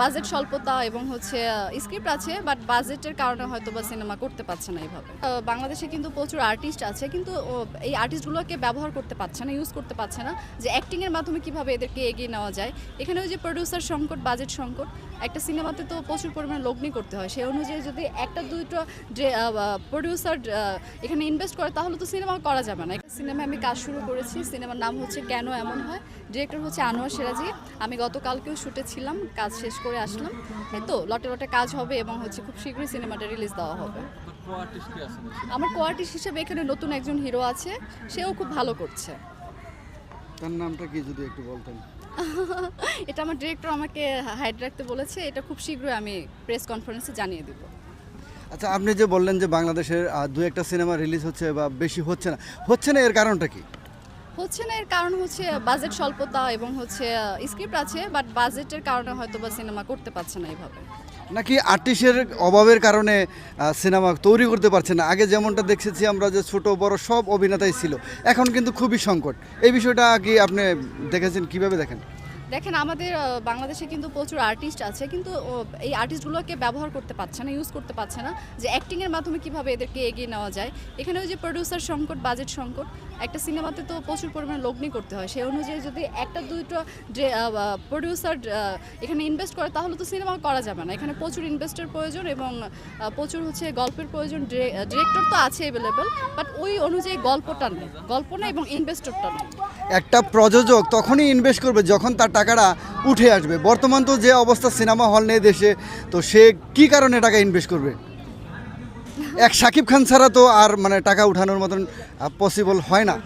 Budget স্বল্পতা এবং হচ্ছে স্ক্রিপ্ট আছে বাট বাজেটের কারণে হয়তো বা সিনেমা করতে পারছে না এইভাবে। বাংলাদেশে কিন্তু প্রচুর আর্টিস্ট আছে, কিন্তু এই আর্টিস্টগুলোকে ব্যবহার করতে পারছে না ইউজ করতে পারছে না, যে অ্যাক্টিংয়ের মাধ্যমে কীভাবে এদেরকে এগিয়ে নেওয়া যায়। এখানে ওই যে প্রডিউসার সংকট বাজেট সংকট, একটা সিনেমাতে তো প্রচুর পরিমাণে লগ্নি করতে হয়। সেই অনুযায়ী যদি একটা দুটো যে প্রডিউসার এখানে ইনভেস্ট করে, তাহলে তো সিনেমা করা যাবে না। সিনেমা আমি কাজ শুরু করেছি সিনেমার নাম হচ্ছে কেন এমন হয়? ডিরেক্টর হচ্ছে আনোয়ার সেরাজি। আমি গতকালকেও শুটে ছিলাম, কাজ শেষ করে আসলাম। এই তো লটে লটে কাজ হবে এবং হচ্ছে খুব শীঘ্রই সিনেমাটা রিলিজ দেওয়া হবে। আমার কোয়ার্টিস্ট হিসেবে এখানে নতুন একজন হিরো আছে সেও খুব ভালো করছে। তার নামটা কি যদি একটু বলতেন? এটা আমার ডিরেক্টর আমাকে হাইড রাখতে বলেছে এটা খুব শীঘ্রই আমি প্রেস কনফারেন্সে জানিয়ে দিব। আচ্ছা আপনি যে বললেন যে বাংলাদেশের দু একটা সিনেমা রিলিজ হচ্ছে বা বেশি হচ্ছে না হচ্ছে না এর কারণটা কি? হচ্ছে না, এর কারণ হচ্ছে বাজেট স্বল্পতা এবং হচ্ছে স্ক্রিপ্ট আছে বাট বাজেটের কারণে হয়তো বা সিনেমা করতে পারছে না এইভাবে। নাকি আর্টিস্টের অভাবের কারণে সিনেমা তৈরি করতে পারছে না? আগে যেমনটা দেখেছি আমরা যে ছোট, বড় সব অভিনেতাই ছিল, এখন কিন্তু খুবই সংকট। এই বিষয়টা কি আপনি দেখেছেন? কীভাবে দেখেন? দেখেন, আমাদের বাংলাদেশে কিন্তু প্রচুর আর্টিস্ট আছে, কিন্তু এই আর্টিস্টগুলোকে ব্যবহার করতে পারছে না ইউজ করতে পারছে না, যে অ্যাক্টিংয়ের মাধ্যমে কীভাবে এদেরকে এগিয়ে নেওয়া যায়। এখানে ওই যে প্রডিউসার সংকট বাজেট সংকট, একটা সিনেমাতে তো প্রচুর পরিমাণে লগ্নি করতে হয়। সেই অনুযায়ী যদি একটা, দুটো প্রডিউসার এখানে ইনভেস্ট করে, তাহলে তো সিনেমা করা যাবে না। এখানে প্রচুর ইনভেস্টের প্রয়োজন এবং প্রচুর হচ্ছে গল্পের প্রয়োজন ডিরেক্টর তো আছে অ্যাভেলেবেল বাট ওই অনুযায়ী গল্পটা নেই। গল্প না এবং ইনভেস্টরটা নেই। একটা প্রযোজক তখনই ইনভেস্ট করবে যখন তার টাকাটা উঠে আসবে। বর্তমান তো যে অবস্থা সিনেমা হল নেই দেশে, তো সে কি কারণে টাকা ইনভেস্ট করবে? এক সাকিব খান ছাড়া তো আর মানে টাকা উঠানোর মতন পসিবল হয় না।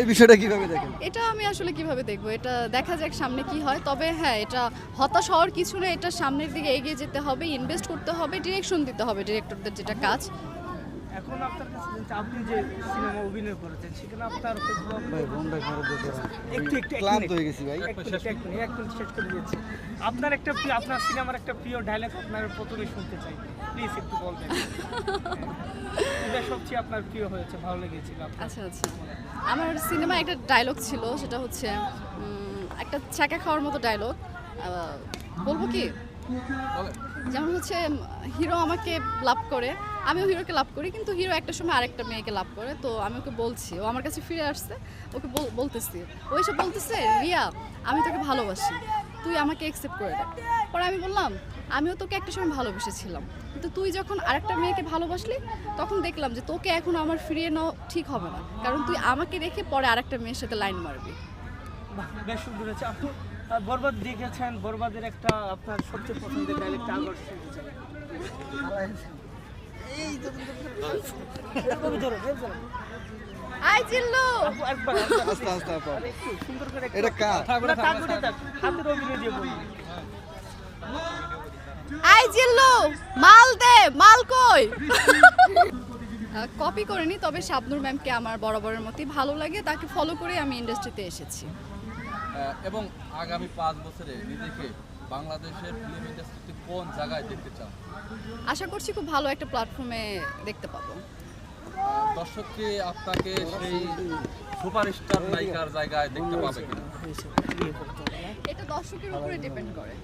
এই বিষয়টা কীভাবে দেখেন? এটা আমি আসলে কীভাবে দেখব? এটা দেখা যাক সামনে কি হয়। তবে হ্যাঁ এটা হতাশ হওয়ার কিছু না এটা সামনের দিকে এগিয়ে যেতে হবে ইনভেস্ট করতে হবে ডিরেকশন দিতে হবে ডিরেক্টরদের যেটা কাজ। এখন আপনার কাছে জানতে আপনি যে সিনেমা অভিনয় করেছেন সেখানে আপনার হয়তো একটু একটু এক ক্লান্ত হয়ে গেছি ভাই। এক মিনিট, এক মিনিট, এক মিনিট শেষ করে দিচ্ছি আপনার একটা আপনার সিনেমার একটা প্রিয় ডায়লগ আপনার প্রথমে শুনতে চাই। প্লিজ একটু বলবেন। এটা সবচেয়ে আপনার প্রিয় হয়েছে ভালো লেগেছিল আচ্ছা আচ্ছা। আমার সিনেমা একটা ডায়লগ ছিল সেটা হচ্ছে একটা ছ্যাঁকা খাওয়ার মতো ডায়লগ বলব কি? যেমন হচ্ছে হিরো আমাকে লাভ করে। আমিও হিরোকে লাভ করি কিন্তু হিরো একটা সময় আরেকটা মেয়েকে লাভ করে। তো আমি ওকে বলছি ও আমার কাছে ফিরে আসছে ওকে বল- বলতেছি ও এসে বলতেছে রিয়া আমি তোকে ভালোবাসি তুই আমাকে অ্যাকসেপ্ট করে দেখ পরে আমি বললাম আমিও তোকে একটা সময় ভালোবেসেছিলাম কিন্তু তুই যখন আরেকটা মেয়েকে ভালোবাসলি তখন দেখলাম যে তোকে এখন আমার ফিরিয়ে নেওয়া ঠিক হবে না কারণ তুই আমাকে রেখে পরে আরেকটা মেয়ের সাথে লাইন মারবি। বেশ সুন্দর আপনি আহ, বরবাদ দেখেছেন বরবাদের একটা আপনার সবচেয়ে পছন্দের এরকম ধরো। আই একবার। আস্তে আস্তে আপা। একটু সুন্দর করে একটু- এটা কার না, থাক, ওটা থাক। হাতের অভিনয় দিয়ে বলুন। আই জিল্লু মাল দে মাল কই কপি করিনি তবে শাবনুর ম্যামকে আমার বরাবরের মতোই ভালো লাগে তাকে ফলো করে আমি ইন্ডাস্ট্রিতে এসেছি এবং আগামী পাঁচ বছরে নিজেকে বাংলাদেশের ফিল্ম ইন্ডাস্ট্রিতে কোন জায়গায় দেখতে চান আশা করছি খুব ভালো একটা প্ল্যাটফর্মে দেখতে পাবো। দর্শককে আপনাকে সেই সুপারস্টার নায়িকার জায়গায় দেখতে পাবে কিনা? এটা দর্শকের উপরে ডিপেন্ড করে।